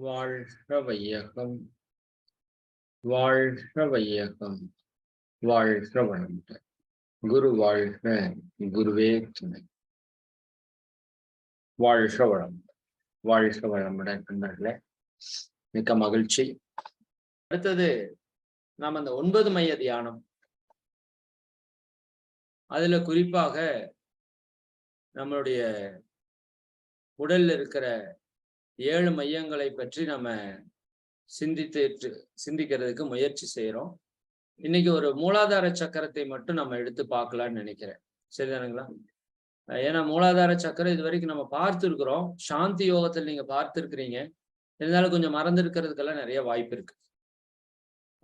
வாழ்க வையகம். வாழ்க வையகம். வாழ்க வளமுடன். குரு வாழ்க குருவே துணை. வாழ்க வளமுடன் வாழ்க வளமுடன் நண்பர்களே மிக்க மகிழ்ச்சி. அடுத்தது நாம் அந்த ஒன்பது மைய தியானம். அதுல குறிப்பாக நம்மளுடைய உடல்ல இருக்கிற ஏழு மையங்களை பற்றி நம்ம சிந்தித்து சிந்திக்கிறதுக்கு முயற்சி செய்கிறோம் இன்னைக்கு ஒரு மூலாதார சக்கரத்தை மட்டும் நம்ம எடுத்து பார்க்கலாம்னு நினைக்கிறேன். சரிதானுங்களா ஏன்னா மூலாதார சக்கரம் இது வரைக்கும் நம்ம பார்த்துருக்குறோம். சாந்தி யோகத்தில் நீங்க பார்த்துருக்குறீங்க. இருந்தாலும் கொஞ்சம் மறந்துருக்கிறதுக்கெல்லாம் நிறைய வாய்ப்பு இருக்கு.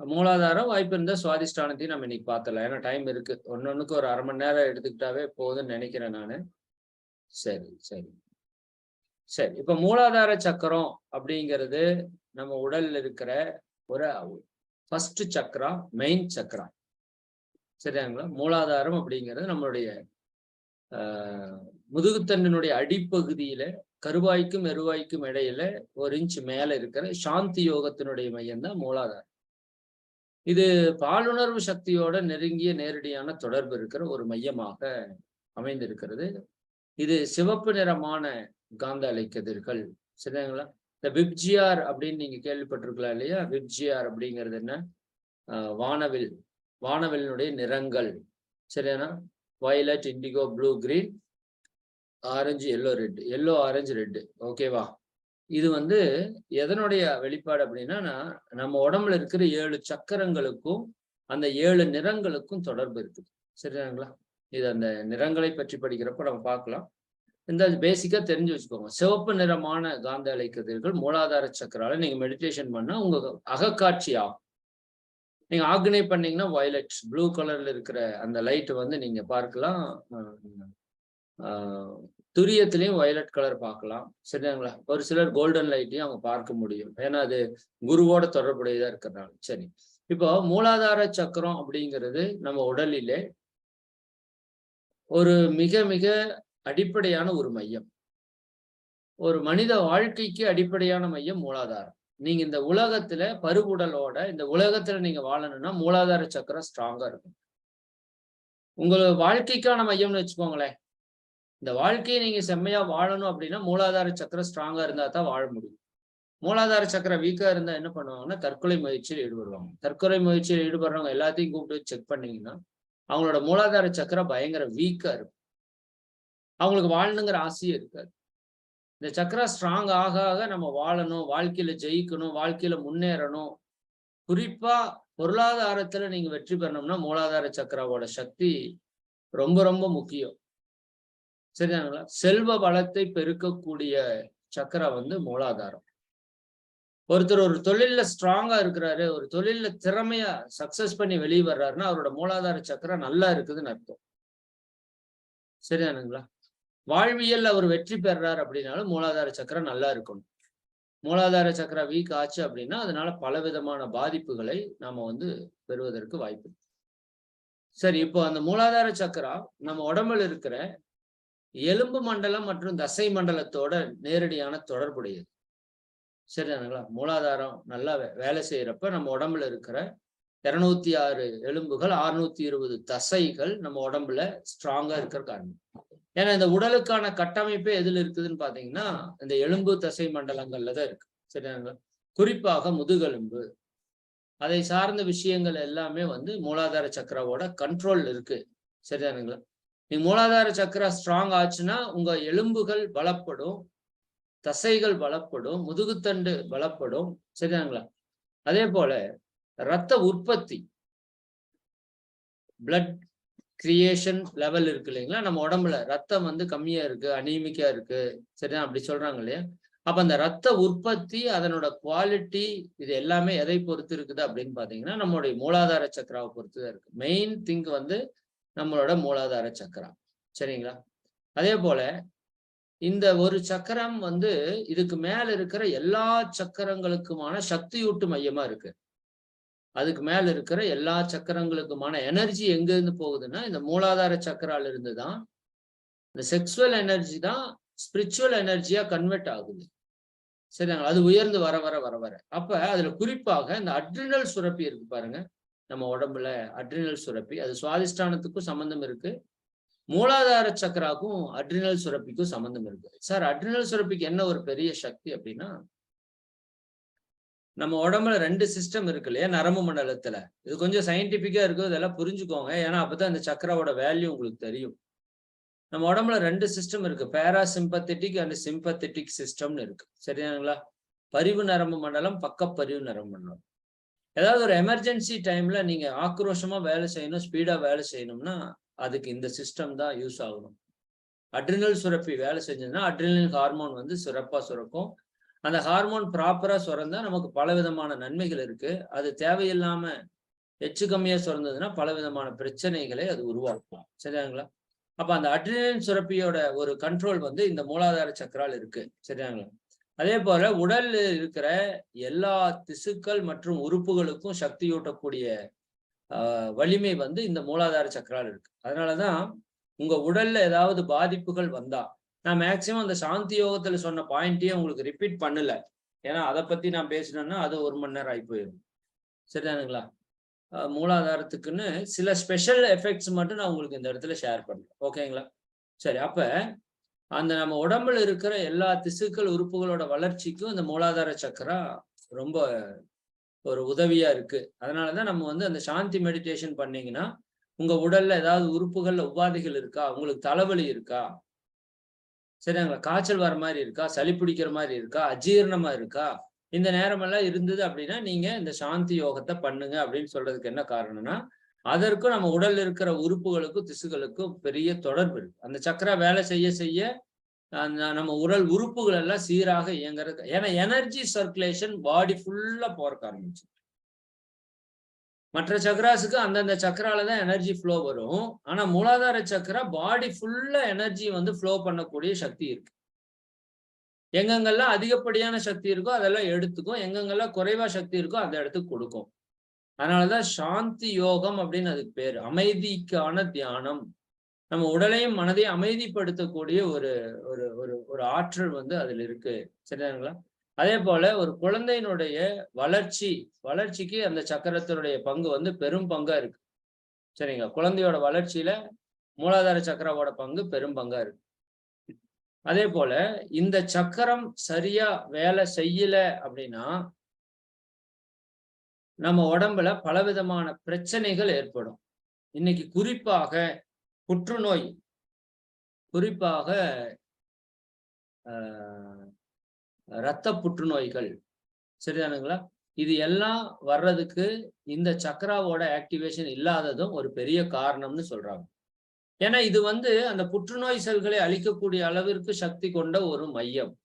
மூலாதாரம் வாய்ப்பு இருந்தால் சுவாதிஷ்டானத்தையும் நம்ம இன்னைக்கு பார்த்தலாம் ஏன்னா டைம் இருக்கு. ஒன்னொன்னுக்கு ஒரு அரை மணி நேரம் எடுத்துக்கிட்டாவே போதும்னு நினைக்கிறேன் நான். சரி சரி. சரி இப்ப மூலாதார சக்கரம் அப்படிங்கிறது நம்ம உடல்ல இருக்கிற ஒரு ஃபர்ஸ்ட் சக்கரா மெயின் சக்கரா சரியாங்களா மூலாதாரம் அப்படிங்கிறது நம்மளுடைய முதுகுத்தண்டனுடைய அடிப்பகுதியில கருவாய்க்கும் எருவாய்க்கும் இடையில ஒரு இன்ச் மேல இருக்கிற சாந்தி யோகத்தினுடைய மையம் தான் மூலாதாரம். இது பாலுணர்வு சக்தியோட நெருங்கிய நேரடியான தொடர்பு இருக்கிற ஒரு மையமாக அமைந்திருக்கிறது. இது சிவப்பு நிறமான காந்த அலைக்கதிர்கள் சரிங்களா இந்த விப்ஜிஆர் அப்படின்னு நீங்க கேள்விப்பட்டிருக்கலாம் இல்லையா? விப்ஜிஆர் அப்படிங்கிறது என்ன? வானவில் வானவிலினுடைய நிறங்கள். சரியானா violet indigo blue green orange yellow red yellow orange red ஓகேவா இது வந்து எதனுடைய வெளிப்பாடு அப்படின்னா நம்ம உடம்புல இருக்கிற ஏழு சக்கரங்களுக்கும் அந்த ஏழு நிறங்களுக்கும் தொடர்பு இருக்குது. சரிங்களா இது அந்த நிறங்களை பற்றி படிக்கிறப்ப நம்ம பார்க்கலாம். இந்த பேசிக்கா தெரிஞ்சு வச்சுக்கோங்க. சிவப்பு நிறமான காந்த அலை கதிர்கள் மூலாதார சக்கரால நீங்க மெடிடேஷன் பண்ணா உங்க அகக்காட்சி ஆகும். நீங்க ஆக்னை பண்ணீங்கன்னா வயலட் ப்ளூ கலர்ல இருக்கிற அந்த லைட் வந்து நீங்க பார்க்கலாம். துரியத்திலையும் வயலட் கலர் பார்க்கலாம். சரிங்களா ஒரு சிலர் கோல்டன் லைட்டையும் அவங்க பார்க்க முடியும். ஏன்னா அது குருவோட தொடர்புடையதா இருக்கிறனால சரி. இப்போ மூலாதார சக்கரம் அப்படிங்கிறது நம்ம உடலிலே ஒரு மிக மிக அடிப்படையான ஒரு மையம். ஒரு மனித வாழ்க்கைக்கு அடிப்படையான மையம் மூலாதாரம். நீங்க இந்த உலகத்துல பருவுடலோட இந்த உலகத்துல நீங்க வாழணும்னா மூலாதார சக்கரம் ஸ்ட்ராங்கா இருக்கும் உங்களோட வாழ்க்கைக்கான மையம்னு வச்சுக்கோங்களேன். இந்த வாழ்க்கையை நீங்க செம்மையா வாழணும் அப்படின்னா மூலாதார சக்கரம் ஸ்ட்ராங்கா இருந்தா தான் வாழ முடியும். மூலாதார சக்கரம் வீக்கா இருந்தா என்ன பண்ணுவாங்கன்னா தற்கொலை முயற்சியில் ஈடுபடுவாங்க. தற்கொலை முயற்சியில் ஈடுபடுறவங்க எல்லாத்தையும் கூப்பிட்டு செக் பண்ணீங்கன்னா அவங்களோட மூலாதார சக்கரம் பயங்கர வீக்கா இருக்கும். அவங்களுக்கு வாழணுங்கிற ஆசையே இருக்காது. இந்த சக்கரா ஸ்ட்ராங் ஆக ஆக நம்ம வாழணும் வாழ்க்கையில ஜெயிக்கணும் வாழ்க்கையில முன்னேறணும். குறிப்பா பொருளாதாரத்துல நீங்க வெற்றி பெறணும்னா மூலாதார சக்கராவோட சக்தி ரொம்ப ரொம்ப முக்கியம். சரிதானுங்களா செல்வ வளத்தை பெருக்கக்கூடிய சக்கரா வந்து மூலாதாரம். ஒருத்தர் ஒரு தொழில்ல ஸ்ட்ராங்கா இருக்கிறாரு ஒரு தொழில்ல திறமையா சக்சஸ் பண்ணி வெளியே வர்றாருன்னா அவரோட மூலாதார சக்கரா நல்லா இருக்குதுன்னு அர்த்தம். சரிதானுங்களா வாழ்வியல் அவர் வெற்றி பெறார் அப்படின்னாலும் மூலாதார சக்கரம் நல்லா இருக்கணும். மூலாதார சக்கரம் வீக் ஆச்சு அப்படின்னா அதனால பல விதமான பாதிப்புகளை நாம வந்து பெறுவதற்கு வாய்ப்பு சரி இப்போ அந்த மூலாதார சக்கரா நம்ம உடம்புல இருக்கிற எலும்பு மண்டலம் மற்றும் தசை மண்டலத்தோட நேரடியான தொடர்புடையது. சரிதானுங்களா மூலாதாரம் நல்லா வேலை செய்யறப்ப நம்ம உடம்புல இருக்கிற இருநூத்தி ஆறு எலும்புகள் அறுநூத்தி இருபது தசைகள் நம்ம உடம்புல ஸ்ட்ராங்கா இருக்கிற காரணம். ஏன்னா இந்த உடலுக்கான கட்டமைப்பே எதுல இருக்குதுன்னு பாத்தீங்கன்னா இந்த எலும்பு தசை மண்டலங்கள்ல தான் இருக்கு. சரிங்களா குறிப்பாக முதுகெலும்பு. அதை சார்ந்த விஷயங்கள் எல்லாமே வந்து மூலாதார சக்கராவோட கண்ட்ரோல் இருக்கு. சரிதானுங்களா? நீ மூலாதார சக்கரா ஸ்ட்ராங் ஆச்சுன்னா உங்க எலும்புகள் பலப்படும் தசைகள் பலப்படும் முதுகுத்தண்டு பலப்படும் சரிதானுங்களா? அதே போல ரத்த உற்பத்தி பிளட் கிரியேஷன் லெவல் இருக்கு இல்லைங்களா? நம்ம உடம்புல ரத்தம் வந்து கம்மியா இருக்கு அனீமிக்கா இருக்கு. சரியா அப்படி சொல்றாங்க இல்லையா? அப்ப அந்த ரத்த உற்பத்தி அதனோட குவாலிட்டி இது எல்லாமே எதை பொறுத்து இருக்குது அப்படின்னு பாத்தீங்கன்னா நம்மளுடைய மூலாதார சக்கராவை பொறுத்து தான் இருக்கு. மெயின் திங்க் வந்து நம்மளோட மூலாதார சக்கரா சரிங்களா? அதே போல இந்த ஒரு சக்கரம் வந்து இதுக்கு மேல இருக்கிற எல்லா சக்கரங்களுக்குமான சக்தியூட்டு மையமா இருக்கு. அதுக்கு மேல இருக்கிற எல்லா சக்கரங்களுக்குமான எனர்ஜி எங்க இருந்து போகுதுன்னா இந்த மூலாதார சக்கரால இருந்து தான் இந்த செக்ஸுவல் எனர்ஜி தான் ஸ்பிரிச்சுவல் எனர்ஜியா கன்வெர்ட் ஆகுது. சரிங்களா அது உயர்ந்து வர வர வர வர. அப்ப அதுல குறிப்பாக இந்த அட்ரினல் சுரப்பி இருக்கு பாருங்க. நம்ம உடம்புல அட்ரினல் சுரப்பி அது சுவாதிஷ்டானத்துக்கும் சம்பந்தம் இருக்கு. மூலாதார சக்கராக்கும் அட்ரினல் சுரப்பிக்கும் சம்பந்தம் இருக்கு. சார் அட்ரினல் சுரப்பிக்கு என்ன ஒரு பெரிய சக்தி அப்படின்னா நம்ம உடம்புல ரெண்டு சிஸ்டம் இருக்கு இல்லையா? நரம்பு மண்டலத்துல. இது கொஞ்சம் சயின்டிபிக்கா இருக்கும். இதெல்லாம் புரிஞ்சுக்கோங்க. ஏன்னா அப்பதான் இந்த சக்கராவோட வேல்யூ உங்களுக்கு தெரியும். நம்ம உடம்புல ரெண்டு சிஸ்டம் இருக்கு. பேராசிம்பத்தட்டிக் அண்ட் சிம்பத்தட்டிக் சிஸ்டம்னு இருக்கு. சரியாங்களா? பரிவு நரம்பு மண்டலம் பக்கப்பரிவு நரம்பு மண்டலம். ஏதாவது ஒரு எமர்ஜென்சி டைம்ல நீங்க ஆக்ரோஷமா வேலை செய்யணும் ஸ்பீடா வேலை செய்யணும்னா அதுக்கு இந்த சிஸ்டம் தான் யூஸ் ஆகணும். அட்ரினல் சுரப்பி வேலை செஞ்சதுன்னா அட்ரினல் ஹார்மோன் வந்து சிறப்பா சுரக்கும். அந்த ஹார்மோன் ப்ராப்பரா சுரந்தா நமக்கு பல விதமான நன்மைகள் இருக்கு. அது தேவையில்லாம எச்சு கம்மியா சுரந்ததுன்னா பல விதமான பிரச்சனைகளை அது உருவாக்கும். சரியாங்களா? அப்ப அந்த அட்ரினல் சுரப்பியோட ஒரு கண்ட்ரோல் வந்து இந்த மூலாதார சக்கரால் இருக்கு. சரியாங்களா? அதே போல உடல்ல இருக்கிற எல்லா திசுக்கள் மற்றும் உறுப்புகளுக்கும் சக்தியூட்டக்கூடிய வலிமை வந்து இந்த மூலாதார சக்கரால் இருக்கு. அதனாலதான் உங்க உடல்ல ஏதாவது பாதிப்புகள் வந்தா நான் மேக்சிமம் அந்த சாந்தி யோகத்துல சொன்ன பாயிண்டையே உங்களுக்கு ரிப்பீட் பண்ணல. ஏன்னா அதை பத்தி நான் பேசினேன்னா அது ஒரு மணி நேரம் ஆகி போயிடும். சரிதானுங்களா? மூலாதாரத்துக்குன்னு சில ஸ்பெஷல் எஃபெக்ட்ஸ் மட்டும் நான் உங்களுக்கு இந்த இடத்துல ஷேர் பண்றேன். ஓகேங்களா சரி அப்ப அந்த நம்ம உடம்புல இருக்கிற எல்லா திசுக்கள் உறுப்புகளோட வளர்ச்சிக்கும் இந்த மூலாதார சக்கரா ரொம்ப ஒரு உதவியா இருக்கு. அதனாலதான் நம்ம வந்து அந்த சாந்தி மெடிடேஷன் பண்ணீங்கன்னா உங்க உடல்ல ஏதாவது உறுப்புகள்ல உபாதைகள் இருக்கா? உங்களுக்கு தலைவலி இருக்கா? சரிங்களா காய்ச்சல் வர மாதிரி இருக்கா? சளி பிடிக்கிற மாதிரி இருக்கா? அஜீரணமா இருக்கா? இந்த நேரமெல்லாம் இருந்தது அப்படின்னா நீங்க இந்த சாந்தி யோகத்தை பண்ணுங்க அப்படின்னு சொல்றதுக்கு என்ன காரணம்னா அதற்கும் நம்ம உடல் இருக்கிற உறுப்புகளுக்கும் திசுகளுக்கும் பெரிய தொடர்பு இருக்கு. அந்த சக்கரா வேலை செய்ய செய்ய நம்ம உடல் உறுப்புகள் எல்லாம் சீராக இயங்குறது ஏன்னா எனர்ஜி சர்க்குலேஷன் பாடி ஃபுல்லா போறக்க ஆரம்பிச்சு மற்ற சக்கராஸுக்கு அந்தந்த சக்கரால தான் எனர்ஜி ஃப்ளோ வரும். ஆனா மூலாதார சக்கரா பாடி ஃபுல்லா எனர்ஜி வந்து ஃப்ளோ பண்ணக்கூடிய சக்தி இருக்கு. எங்கெங்கெல்லாம் அதிகப்படியான சக்தி இருக்கோ அதெல்லாம் எடுத்துக்கும். எங்கெங்கெல்லாம் குறைவா சக்தி இருக்கோ அந்த இடத்துக்கு கொடுக்கும். அதனாலதான் சாந்தி யோகம் அப்படின்னு அதுக்கு பேர். அமைதிக்கான தியானம். நம்ம உடலையும் மனதையும் அமைதிப்படுத்தக்கூடிய ஒரு ஒரு ஒரு ஒரு ஆற்றல் வந்து அதுல இருக்கு. சரிதானுங்களா? அதே போல ஒரு குழந்தையினுடைய வளர்ச்சி வளர்ச்சிக்கு அந்த சக்கரத்தினுடைய பங்கு வந்து பெரும் பங்கா இருக்கு. சரிங்களா? குழந்தையோட வளர்ச்சியில மூலாதார சக்கரவோட பங்கு பெரும் பங்கா இருக்கு. அதே போல இந்த சக்கரம் சரியா வேலை செய்யல அப்படின்னா நம்ம உடம்புல பலவிதமான பிரச்சனைகள் ஏற்படும். இன்னைக்கு குறிப்பாக புற்றுநோய் குறிப்பாக இரத்த புற்றுநோய்கள். சரிதானுங்களா? இது எல்லாம் வர்றதுக்கு இந்த சக்கராவோட ஆக்டிவேஷன் இல்லாததும் ஒரு பெரிய காரணம்னு சொல்றாங்க. ஏன்னா இது வந்து அந்த புற்றுநோய் செல்களை அழிக்கக்கூடிய அளவிற்கு சக்தி கொண்ட ஒரு மையம்.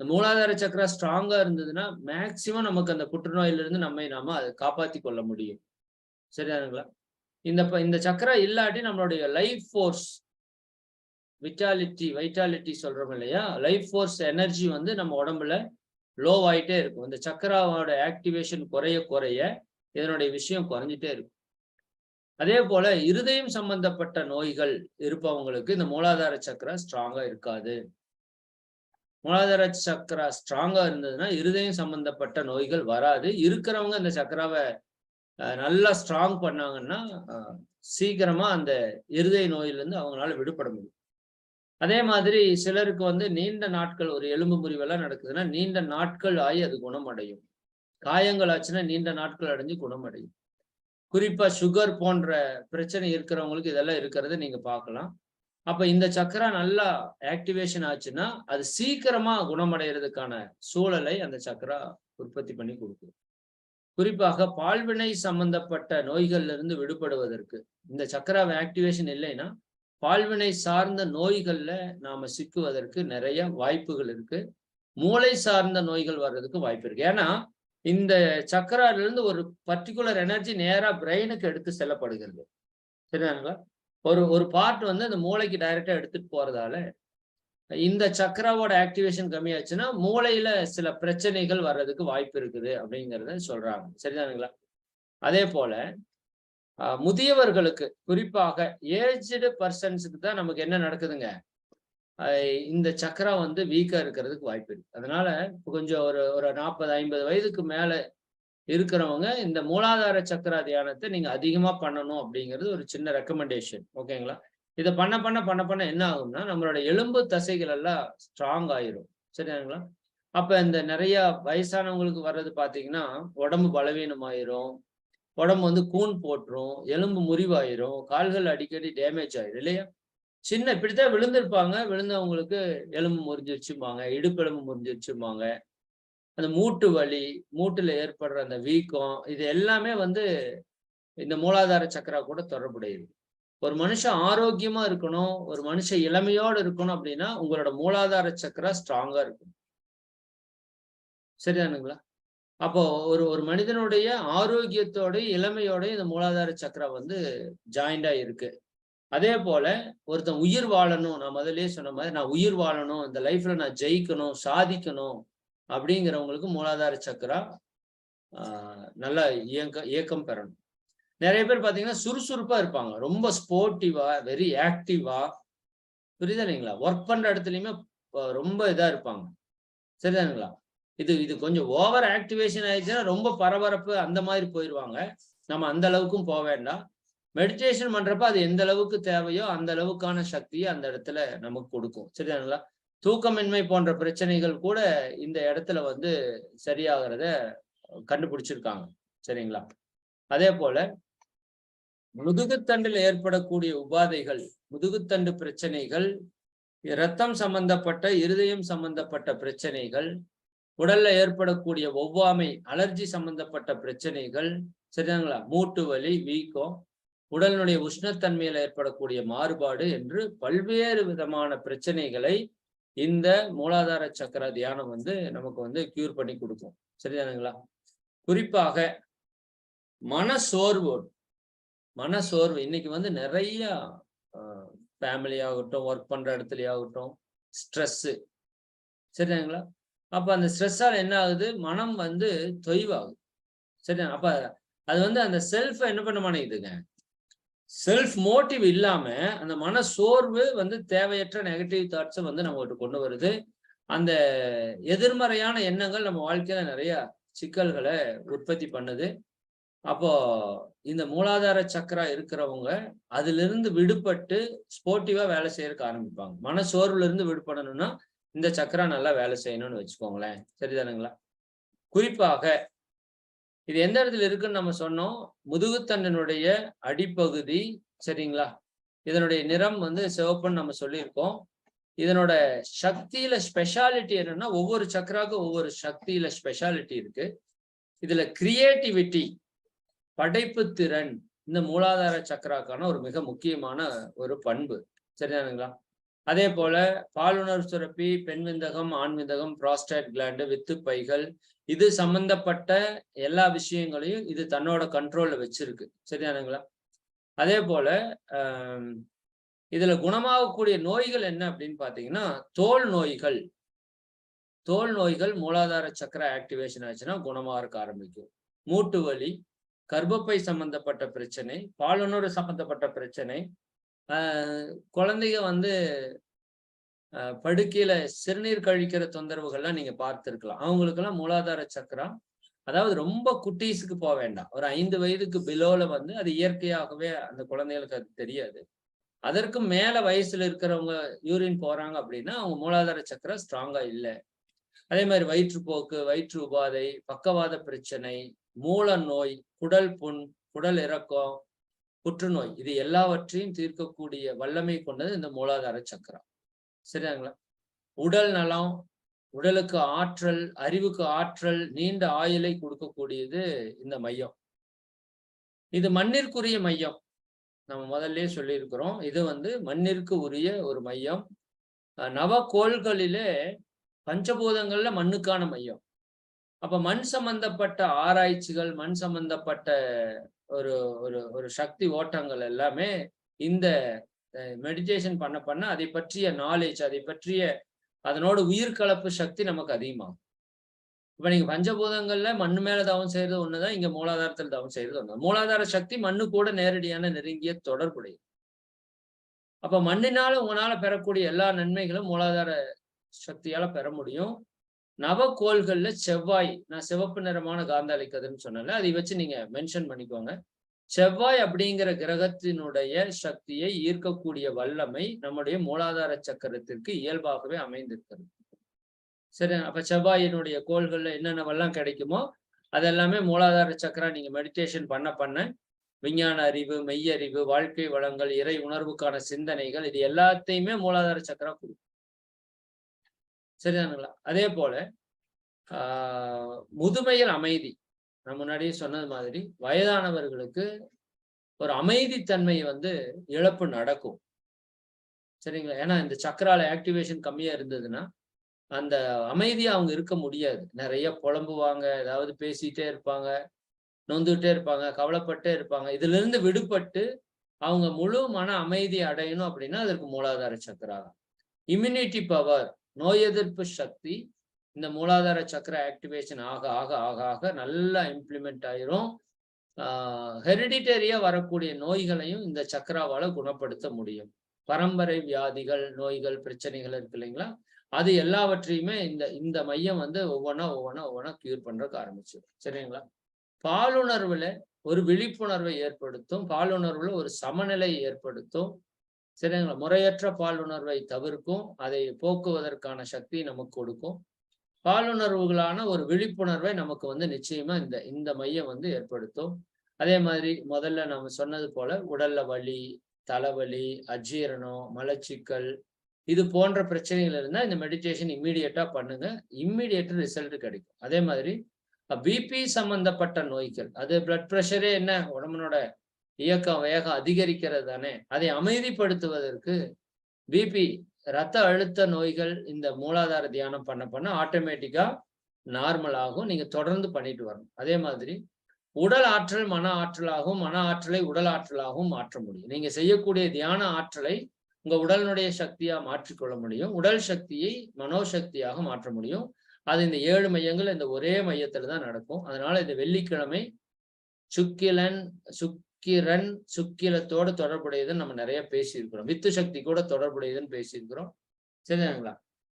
இந்த மூலாதார சக்கரா ஸ்ட்ராங்கா இருந்ததுன்னா மேக்சிமம் நமக்கு அந்த புற்றுநோயிலிருந்து நம்மை நாம அதை காப்பாத்தி கொள்ள முடியும். சரிதானுங்களா? இந்த இந்த சக்கரா இல்லாட்டி நம்மளுடைய லைஃப் ஃபோர்ஸ் விட்டாலிட்டி வைட்டாலிட்டி சொல்றோம் இல்லையா? லைஃப் ஃபோர்ஸ் எனர்ஜி வந்து நம்ம உடம்புல லோ ஆயிட்டே இருக்கும். இந்த சக்கராவோட ஆக்டிவேஷன் குறைய குறைய இதனுடைய விஷயம் குறைஞ்சிட்டே இருக்கும். அதே போல இருதயம் சம்பந்தப்பட்ட நோய்கள் இருப்பவங்களுக்கு இந்த மூலாதார சக்கரா ஸ்ட்ராங்கா இருக்காது. மூலாதார சக்கரா ஸ்ட்ராங்கா இருந்ததுன்னா இருதயம் சம்பந்தப்பட்ட நோய்கள் வராது. இருக்கிறவங்க அந்த சக்கராவை நல்லா ஸ்ட்ராங் பண்ணாங்கன்னா சீக்கிரமா அந்த இருதய நோயிலிருந்து அவங்களால விடுபட முடியும். அதே மாதிரி சிலருக்கு வந்து நீண்ட நாட்கள் ஒரு எலும்பு முறிவெல்லாம் நடக்குதுன்னா நீண்ட நாட்கள் ஆகி அது குணமடையும். காயங்கள் ஆச்சுன்னா நீண்ட நாட்கள் அடைஞ்சு குணமடையும். குறிப்பா சுகர் போன்ற பிரச்சனை இருக்கிறவங்களுக்கு இதெல்லாம் இருக்கிறத நீங்க பார்க்கலாம். அப்ப இந்த சக்கரா நல்லா ஆக்டிவேஷன் ஆச்சுன்னா அது சீக்கிரமா குணமடைகிறதுக்கான சூழலை அந்த சக்கரா உற்பத்தி பண்ணி கொடுக்கும். குறிப்பாக பால்வினை சம்பந்தப்பட்ட நோய்கள்ல இருந்து விடுபடுவதற்கு இந்த சக்கராவை ஆக்டிவேஷன் இல்லைன்னா பால்வினை சார்ந்த நோய்கள்ல நாம சிக்குவதற்கு நிறைய வாய்ப்புகள் இருக்கு. மூளை சார்ந்த நோய்கள் வர்றதுக்கு வாய்ப்பு இருக்கு. ஏன்னா இந்த சக்கரால இருந்து ஒரு பர்டிகுலர் எனர்ஜி நேரா பிரெயினுக்கு எடுத்து செல்லப்படுகிறது. சரிங்களா ஒரு ஒரு பார்ட் வந்து அந்த மூளைக்கு டைரக்டா எடுத்துட்டு போறதால இந்த சக்கராவோட ஆக்டிவேஷன் கம்மியாச்சுன்னா மூளையில சில பிரச்சனைகள் வர்றதுக்கு வாய்ப்பு இருக்குது அப்படிங்கிறத சொல்றாங்க. சரிதானுங்களா? அதே போல முதியவர்களுக்கு குறிப்பாக ஏஜ்டு பர்சன்ஸுக்கு தான் நமக்கு என்ன நடக்குதுங்க? இந்த சக்கரம் வந்து வீக்கா இருக்கிறதுக்கு வாய்ப்பு இருக்கு. அதனால கொஞ்சம் ஒரு ஒரு நாற்பது ஐம்பது வயதுக்கு மேல இருக்கிறவங்க இந்த மூலாதார சக்கரா தியானத்தை நீங்க அதிகமா பண்ணணும் அப்படிங்கிறது ஒரு சின்ன ரெக்கமெண்டேஷன் ஓகேங்களா? இதை பண்ண பண்ண பண்ண பண்ண என்ன ஆகும்னா நம்மளோட எலும்பு தசைகள் எல்லாம் ஸ்ட்ராங் ஆயிரும். சரிங்களா? அப்ப இந்த நிறைய வயசானவங்களுக்கு வர்றது பாத்தீங்கன்னா உடம்பு பலவீனமாயிரும். உடம்பு வந்து கூன் போட்டுரும் எலும்பு முறிவாயிரும் கால்கள் அடிக்கடி டேமேஜ் ஆயிரும் இல்லையா? சின்ன இப்படித்தான் விழுந்திருப்பாங்க. விழுந்தவங்களுக்கு எலும்பு முறிஞ்சிருச்சுப்பாங்க இடுப்பெலும்பு முறிஞ்சிருச்சுப்பாங்க அந்த மூட்டு வலி மூட்டுல ஏற்படுற அந்த வீக்கம் இது எல்லாமே வந்து இந்த மூலாதார சக்கரா கூட தொடர்புடையது. ஒரு மனுஷன் ஆரோக்கியமா இருக்கணும் ஒரு மனுஷன் இளமையோடு இருக்கணும் அப்படின்னா உங்களோட மூலாதார சக்கரா ஸ்ட்ராங்கா இருக்கும். சரிதானுங்களா? அப்போ ஒரு ஒரு மனிதனுடைய ஆரோக்கியத்தோடையும் இளமையோடையும் இந்த மூலாதார சக்கரம் வந்து ஜாயிண்டா இருக்கு. அதே போல ஒருத்தன் உயிர் வாழணும் நான் முதலே சொன்ன மாதிரி நான் உயிர் வாழணும் இந்த லைஃப்ல நான் ஜெயிக்கணும் சாதிக்கணும் அப்படிங்கிறவங்களுக்கு மூலாதார சக்கரா நல்லா இயக்க இயக்கம் பெறணும். நிறைய பேர் பார்த்தீங்கன்னா சுறுசுறுப்பா இருப்பாங்க. ரொம்ப ஸ்போர்ட்டிவா வெரி ஆக்டிவா புரியுதா இல்லைங்களா? ஒர்க் பண்ற இடத்துலயுமே ரொம்ப இதா இருப்பாங்க. சரிதானுங்களா? இது இது கொஞ்சம் ஓவர் ஆக்டிவேஷன் ஆயிடுச்சுன்னா ரொம்ப பரபரப்பு அந்த மாதிரி போயிடுவாங்க நம்ம அந்த அளவுக்கும் போக வேண்டாம். மெடிடேஷன் பண்றப்ப அது எந்த அளவுக்கு தேவையோ அந்த அளவுக்கான சக்தியை அந்த இடத்துல நமக்கு கொடுக்கும். சரிதானுங்களா தூக்கமின்மை போன்ற பிரச்சனைகள் கூட இந்த இடத்துல வந்து சரியாகிறத கண்டுபிடிச்சிருக்காங்க. சரிங்களா? அதே போல முதுகுத்தண்டில் ஏற்படக்கூடிய உபாதைகள் முதுகுத்தண்டு பிரச்சனைகள் இரத்தம் சம்பந்தப்பட்ட இருதயம் சம்பந்தப்பட்ட பிரச்சனைகள் உடல்ல ஏற்படக்கூடிய ஒவ்வாமை அலர்ஜி சம்பந்தப்பட்ட பிரச்சனைகள் சரிதாங்களா? மூட்டு வலி வீக்கம் உடலினுடைய உஷ்ணத்தன்மையில ஏற்படக்கூடிய மாறுபாடு என்று பல்வேறு விதமான பிரச்சனைகளை இந்த மூலாதார சக்கர தியானம் வந்து நமக்கு வந்து கியூர் பண்ணி கொடுக்கும். சரிதானுங்களா? குறிப்பாக மன சோர்வு மன சோர்வு இன்னைக்கு வந்து நிறைய ஃபேமிலி ஆகட்டும் ஒர்க் பண்ற இடத்துலயாகட்டும் ஸ்ட்ரெஸ்ஸு சரிதானுங்களா? அப்ப அந்த ஸ்ட்ரெஸ்ஸால் என்ன ஆகுது? மனம் வந்து தொய்வாகுது. சரியா? அப்ப அது வந்து அந்த செல்ஃப் என்ன பண்ண மாட்டேங்குதுங்க? செல்ஃப் மோட்டிவ் இல்லாம அந்த மன சோர்வு வந்து தேவையற்ற நெகட்டிவ் தாட்ஸை வந்து நம்மகிட்ட கொண்டு வருது. அந்த எதிர்மறையான எண்ணங்கள் நம்ம வாழ்க்கையில நிறைய சிக்கல்களை உற்பத்தி பண்ணுது. அப்போ இந்த மூலாதார சக்கரா இருக்கிறவங்க அதுல இருந்து விடுபட்டு ஸ்போர்ட்டிவா வேலை செய்யறதுக்கு ஆரம்பிப்பாங்க. மன சோர்வுல இருந்து விடுபடணும்னா இந்த சக்கரா நல்லா வேலை செய்யணும்னு வச்சுக்கோங்களேன். சரிதானுங்களா? குறிப்பாக இது எந்த இடத்துல இருக்குன்னு நம்ம சொன்னோம்? முதுகுத்தண்டனுடைய அடிப்பகுதி சரிங்களா? இதனுடைய நிறம் வந்து சிவப்புன்னு நம்ம சொல்லியிருக்கோம். இதனோட சக்தியில ஸ்பெஷாலிட்டி என்னன்னா ஒவ்வொரு சக்கராக்கும் ஒவ்வொரு சக்தியில ஸ்பெஷாலிட்டி இருக்கு. இதுல கிரியேட்டிவிட்டி படைப்பு திறன் இந்த மூலாதார சக்கராக்கான ஒரு மிக முக்கியமான ஒரு பண்பு. சரிதானுங்களா? அதே போல பாலுணர் சுரப்பி பெண் விந்தகம் ஆண் விந்தகம் ப்ராஸ்டேட் கிளாண்டு வித்து பைகள் இது சம்பந்தப்பட்ட எல்லா விஷயங்களையும் இது தன்னோட கண்ட்ரோல்ல வச்சிருக்கு. சரியானுங்களா அதே போல இதுல குணமாகக்கூடிய நோய்கள் என்ன அப்படின்னு பாத்தீங்கன்னா தோல் நோய்கள். தோல் நோய்கள் மூலாதார சக்கர ஆக்டிவேஷன் ஆச்சுன்னா குணமாக இருக்க ஆரம்பிக்கும். மூட்டு வலி கர்ப்பப்பை சம்பந்தப்பட்ட பிரச்சனை பாலுணர்வு சம்பந்தப்பட்ட பிரச்சனை குழந்தைங்க வந்து படுக்கையில சிறுநீர் கழிக்கிற தொந்தரவுகள்லாம் நீங்க பார்த்துருக்கலாம். அவங்களுக்கெல்லாம் மூலாதார சக்கரம் அதாவது ரொம்ப குட்டீஸுக்கு போக வேண்டாம். ஒரு ஐந்து வயதுக்கு பிலோல வந்து அது இயற்கையாகவே அந்த குழந்தைகளுக்கு அது தெரியாது. அதற்கு மேல வயசுல இருக்கிறவங்க யூரின் போறாங்க அப்படின்னா அவங்க மூலாதார சக்கரம் ஸ்ட்ராங்கா இல்லை. அதே மாதிரி வயிற்றுப்போக்கு வயிற்று உபாதை பக்கவாத பிரச்சனை மூல நோய் குடல் புண் குடல் இறக்கம் புற்றுநோய். இது எல்லாவற்றையும் தீர்க்கக்கூடிய வல்லமை கொண்டது இந்த மூலாதார சக்கரம். சரியாங்களா உடல் நலம் உடலுக்கு ஆற்றல் அறிவுக்கு ஆற்றல் நீண்ட ஆயுளை கொடுக்கக்கூடியது இந்த மையம். இது மண்ணிற்குரிய மையம். நம்ம முதல்ல சொல்லியிருக்கிறோம். இது வந்து மண்ணிற்கு உரிய ஒரு மையம். நவக்கோள்களிலே பஞ்சபூதங்கள்ல மண்ணுக்கான மையம். அப்ப மண் சம்பந்தப்பட்ட ஆராய்ச்சிகள் மண் சம்பந்தப்பட்ட ஒரு ஒரு ஒரு சக்தி ஓட்டங்கள் எல்லாமே இந்த மெடிடேஷன் பண்ண பண்ண அதை பற்றிய நாலேஜ் அதை பற்றிய அதனோட உயிர்கலப்பு சக்தி நமக்கு அதிகமாகும். இப்ப நீங்க பஞ்சபூதங்கள்ல மண்ணு மேல தவம் செய்யறது ஒண்ணுதான் இங்க மூலாதாரத்தில் தவம் செய்யறது ஒண்ணு மூலாதார சக்தி மண்ணு கூட நேரடியான நெருங்கிய தொடர்புடையது. அப்ப மண்ணினால உங்களால பெறக்கூடிய எல்லா நன்மைகளும் மூலாதார சக்தியால பெற முடியும். நவக்கோள்கள்ல செவ்வாய் நான் சிவப்பு நிறமான காந்தாலை கதிர்னு சொன்னேன்ல அதை வச்சு நீங்க மென்ஷன் பண்ணிக்கோங்க. செவ்வாய் அப்படிங்கிற கிரகத்தினுடைய சக்தியை ஈர்க்கக்கூடிய வல்லமை நம்முடைய மூலாதார சக்கரத்திற்கு இயல்பாகவே அமைந்திருக்கிறது. சரி அப்ப செவ்வாயினுடைய கோள்கள்ல என்னென்னவெல்லாம் கிடைக்குமோ அதெல்லாமே மூலாதார சக்கரா நீங்க மெடிடேஷன் பண்ண பண்ண விஞ்ஞான அறிவு மெய்யறிவு வாழ்க்கை வளங்கள் இறை உணர்வுக்கான சிந்தனைகள் இது எல்லாத்தையுமே மூலாதார சக்கரா கொடுக்கும். சரிதானுங்களா அதே போல முதுமையில் அமைதி. நான் முன்னாடியே சொன்னது மாதிரி வயதானவர்களுக்கு ஒரு அமைதித்தன்மை வந்து இழப்பு நடக்கும். சரிங்களா? ஏன்னா இந்த சக்கரால ஆக்டிவேஷன் கம்மியா இருந்ததுன்னா அந்த அமைதியா அவங்க இருக்க முடியாது. நிறைய புலம்புவாங்க ஏதாவது பேசிட்டே இருப்பாங்க நொந்துகிட்டே இருப்பாங்க கவலைப்பட்டே இருப்பாங்க. இதுல இருந்து விடுபட்டு அவங்க முழு மன அமைதி அடையணும் அப்படின்னா அதற்கு மூலாதார சக்கரா இம்யூனிட்டி பவர் நோய் எதிர்ப்பு சக்தி இந்த மூலாதார சக்கர ஆக்டிவேஷன் ஆக ஆக ஆக ஆக நல்லா இம்ப்ளிமெண்ட் ஆயிரும். ஹெரிடிட்டரியா வரக்கூடிய நோய்களையும் இந்த சக்கராவால குணப்படுத்த முடியும். பரம்பரை வியாதிகள் நோய்கள் பிரச்சனைகள் இருக்கு இல்லைங்களா? அது எல்லாவற்றையுமே இந்த இந்த மையம் வந்து ஒவ்வொன்றா ஒவ்வொன்றா ஒவ்வொன்றா கியூர் பண்றதுக்கு ஆரம்பிச்சிடும் சரிங்களா? பாலுணர்வுல ஒரு விழிப்புணர்வை ஏற்படுத்தும் பாலுணர்வுல ஒரு சமநிலை ஏற்படுத்தும். சரிங்களா முறையற்ற பாலுணர்வை தவிர்க்கும் அதை போக்குவதற்கான சக்தி நமக்கு கொடுக்கும். பாலுணர்வுகளான ஒரு விழிப்புணர்வை நமக்கு வந்து நிச்சயமா இந்த இந்த மையம் வந்து ஏற்படுத்தும். அதே மாதிரி முதல்ல நம்ம சொன்னது போல உடல்ல வலி தலைவலி அஜீரணம் மலச்சிக்கல் இது போன்ற பிரச்சனைகள் இருந்தால் இந்த மெடிடேஷன் இம்மீடியட்டா பண்ணுங்க. இம்மீடியட் ரிசல்ட் கிடைக்கும். அதே மாதிரி பிபி சம்பந்தப்பட்ட நோய்கள் அது பிளட் ப்ரெஷரே என்ன? உடம்புனோட இயக்கம் வேகம் அதிகரிக்கிறது தானே? அதை அமைதிப்படுத்துவதற்கு பிபி ரத்த அழுத்த நோய்கள் இந்த மூலாதார தியானம் பண்ண பண்ண ஆட்டோமேட்டிக்கா நார்மல் ஆகும். நீங்க தொடர்ந்து பண்ணிட்டு வரணும். அதே மாதிரி உடல் ஆற்றல் மன ஆற்றலாகவும் மன ஆற்றலை உடல் ஆற்றலாகவும் மாற்ற முடியும். நீங்க செய்யக்கூடிய தியான ஆற்றலை உங்க உடலினுடைய சக்தியா மாற்றிக்கொள்ள முடியும். உடல் சக்தியை மனோசக்தியாக மாற்ற முடியும். அது இந்த ஏழு மையங்கள் இந்த ஒரே மையத்துல தான் நடக்கும். அதனால இந்த வெள்ளிக்கிழமை சுக்கிலன் சுக்கிரன் சுக்கிலத்தோட தொடர்புடையதுன்னு நம்ம நிறைய பேசியிருக்கிறோம். வித்து சக்தி கூட தொடர்புடையதுன்னு பேசியிருக்கிறோம். சரிங்களா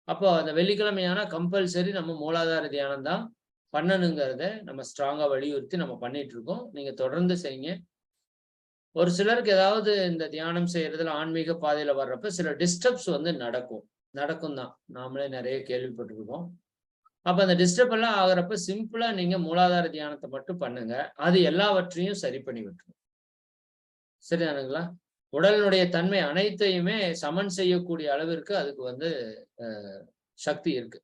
அப்போ அந்த வெள்ளிக்கிழமையான கம்பல்சரி நம்ம மூலாதார தியானம் தான் பண்ணணுங்கிறத நம்ம ஸ்ட்ராங்கா வலியுறுத்தி நம்ம பண்ணிட்டு இருக்கோம் நீங்க தொடர்ந்து செய்யுங்க. ஒரு சிலருக்கு ஏதாவது இந்த தியானம் செய்யறதுல ஆன்மீக பாதையில வர்றப்ப சில டிஸ்டர்ப்ஸ் வந்து நடக்கும். நடக்கும் தான் நாமளே நிறைய கேள்விப்பட்டிருக்கோம். அப்ப அந்த டிஸ்டர்ப் எல்லாம் ஆகுறப்ப சிம்பிளா நீங்க மூலாதார தியானத்தை மட்டும் பண்ணுங்க. அது எல்லாவற்றையும் சரி பண்ணி விட்டுரும். சரிதானுங்களா? உடலினுடைய தன்மை அனைத்தையுமே சமன் செய்யக்கூடிய அளவிற்கு அதுக்கு வந்து சக்தி இருக்கு.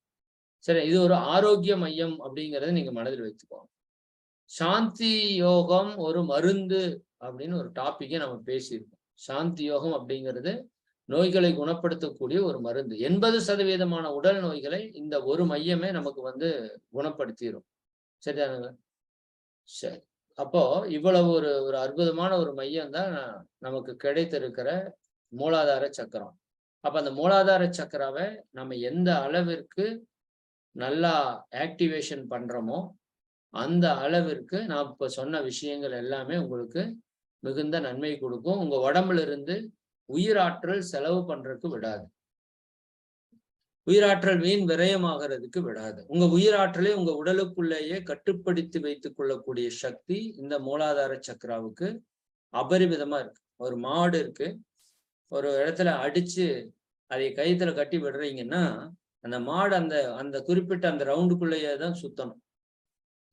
சரி இது ஒரு ஆரோக்கிய மையம் அப்படிங்கறத நீங்க மனதில் வைத்துக்கோங்க. சாந்தி யோகம் ஒரு மருந்து அப்படின்னு ஒரு டாப்பிக்கை நம்ம பேசியிருக்கோம். சாந்தி யோகம் அப்படிங்கிறது நோய்களை குணப்படுத்தக்கூடிய ஒரு மருந்து. எண்பது சதவீதமான உடல் நோய்களை இந்த ஒரு மையமே நமக்கு வந்து குணப்படுத்திடும் சரிதானுங்க சரி. அப்போ இவ்வளவு ஒரு ஒரு அற்புதமான ஒரு மையம் தான் நமக்கு கிடைத்திருக்கிற மூலாதார சக்கரம். அப்ப அந்த மூலாதார சக்கராவை நம்ம எந்த அளவிற்கு நல்லா ஆக்டிவேஷன் பண்றோமோ அந்த அளவிற்கு நான் இப்ப சொன்ன விஷயங்கள் எல்லாமே உங்களுக்கு மிகுந்த நன்மை கொடுக்கும். உங்க உடம்புல இருந்து உயிராற்றல் செலவு பண்றதுக்கு விடாது. உயிராற்றல் வீண் விரயமாகிறதுக்கு விடாது. உங்க உயிராற்றலை உங்க உடலுக்குள்ளேயே கட்டுப்படுத்தி வைத்துக் கொள்ளக்கூடிய சக்தி இந்த மூலாதார சக்கராவுக்கு அபரிமிதமா இருக்கு. ஒரு மாடு இருக்கு. ஒரு இடத்துல அடிச்சு அதை கயிற்றுல கட்டி விடுறீங்கன்னா அந்த மாடு அந்த அந்த குறிப்பிட்ட அந்த ரவுண்டுக்குள்ளேயே தான் சுத்தணும்.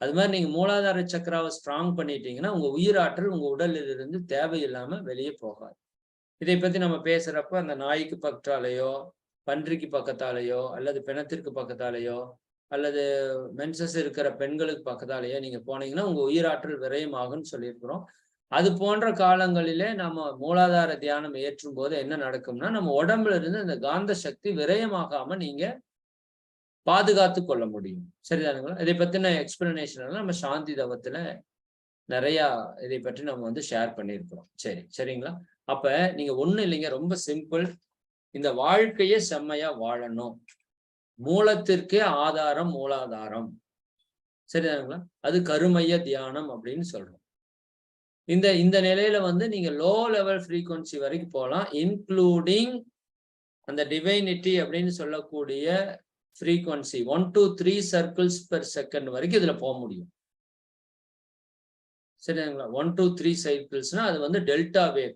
அது மாதிரி நீங்க மூலாதார சக்கராவை ஸ்ட்ராங் பண்ணிட்டீங்கன்னா உங்க உயிராற்றல் உங்க உடலில் இருந்து தேவையில்லாம வெளியே போகாது. இதை பத்தி நம்ம பேசுறப்ப அந்த நாய்க்கு பற்றாலையோ பன்றிக்கு பக்கத்தாலேயோ அல்லது பிணத்திற்கு பக்கத்தாலேயோ அல்லது மென்சஸ் இருக்கிற பெண்களுக்கு பக்கத்தாலேயோ நீங்க போனீங்கன்னா உங்க உயிராற்றல் விரயமாகும்னு சொல்லியிருக்கிறோம். அது போன்ற காலங்களிலே நம்ம மூலாதார தியானம் ஏற்றும் போது என்ன நடக்கும்னா நம்ம உடம்புல இருந்து அந்த காந்த சக்தி விரயமாகாம நீங்க பாதுகாத்து கொள்ள முடியும். சரிதானுங்களா? இதை பத்தின எக்ஸ்பிளனேஷன் நம்ம சாந்தி தவத்துல நிறைய இதை பற்றி நம்ம வந்து ஷேர் பண்ணியிருக்கிறோம். சரி சரிங்களா? அப்ப நீங்க ஒண்ணு இல்லைங்க ரொம்ப சிம்பிள் இந்த வாழ்க்கையை செம்மையா வாழணும். மூலத்திற்கே ஆதாரம் மூலாதாரம். சரிதானுங்களா? அது கருமைய தியானம் அப்படின்னு சொல்றோம். இந்த இந்த நிலையில வந்து நீங்க லோ லெவல் ஃப்ரீக்குவன்சி வரைக்கும் போகலாம். இன்க்ளூடிங் அந்த டிவைனிட்டி அப்படின்னு சொல்லக்கூடிய frequency one two three circles per second வரைக்கும் இதுல போக முடியும். சரிங்களா ஒன் டூ த்ரீ சைக்கிள்ஸ்னா அது வந்து டெல்டா வேவ்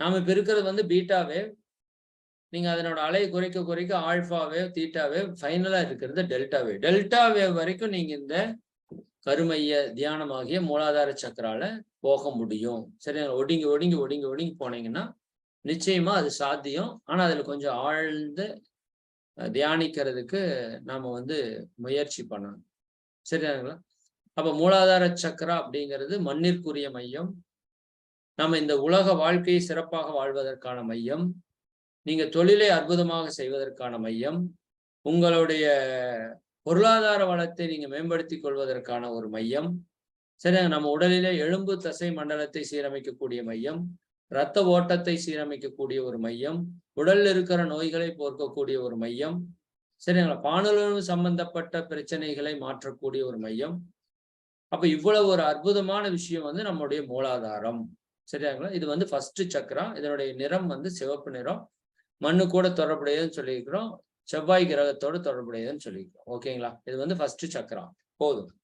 நாம இப்ப இருக்கிறது வந்து பீட்டா வேவ் நீங்க அதனோட அலை குறைக்க குறைக்க ஆல்ஃபாவே தீட்டாவே ஃபைனலாக ஃபைனலா இருக்கிறது டெல்டாவே டெல்டாவே வரைக்கும் நீங்க இந்த கருமைய தியானமாகிய மூலாதார சக்கரால போக முடியும். சரிங்களா ஒடுங்கி ஒடுங்கி ஒடுங்கி ஒடுங்கி போனீங்கன்னா நிச்சயமா அது சாத்தியம். ஆனா அதுல கொஞ்சம் ஆழ்ந்து தியானிக்கிறதுக்கு நாம வந்து முயற்சி பண்ணணும். சரிங்களா அப்ப மூலாதார சக்கரா அப்படிங்கிறது மண்ணிற்குரிய மையம். நம்ம இந்த உலக வாழ்க்கையை சிறப்பாக வாழ்வதற்கான மையம். நீங்க தொழிலை அற்புதமாக செய்வதற்கான மையம் உங்களுடைய பொருளாதார வளத்தை நீங்க மேம்படுத்தி கொள்வதற்கான ஒரு மையம் சரிங்க நம்ம உடலிலே எலும்பு தசை மண்டலத்தை சீரமைக்கக்கூடிய மையம் இரத்த ஓட்டத்தை சீரமைக்கக்கூடிய ஒரு மையம் உடல்ல இருக்கிற நோய்களை போர்க்கக்கூடிய ஒரு மையம் சரிங்களா பானுளவு சம்பந்தப்பட்ட பிரச்சனைகளை மாற்றக்கூடிய ஒரு மையம். அப்ப இவ்வளவு ஒரு அற்புதமான விஷயம் வந்து நம்மளுடைய மூலாதாரம் சரியாங்களா இது வந்து ஃபர்ஸ்ட் சக்கரம் இதனுடைய நிறம் வந்து சிவப்பு நிறம் மண்ணு கூட தொடர்புடையதுன்னு சொல்லியிருக்கிறோம். செவ்வாய் கிரகத்தோடு தொடர்புடையதுன்னு சொல்லியிருக்கிறோம். ஓகேங்களா? இது வந்து ஃபர்ஸ்ட் சக்கரம். போதும்.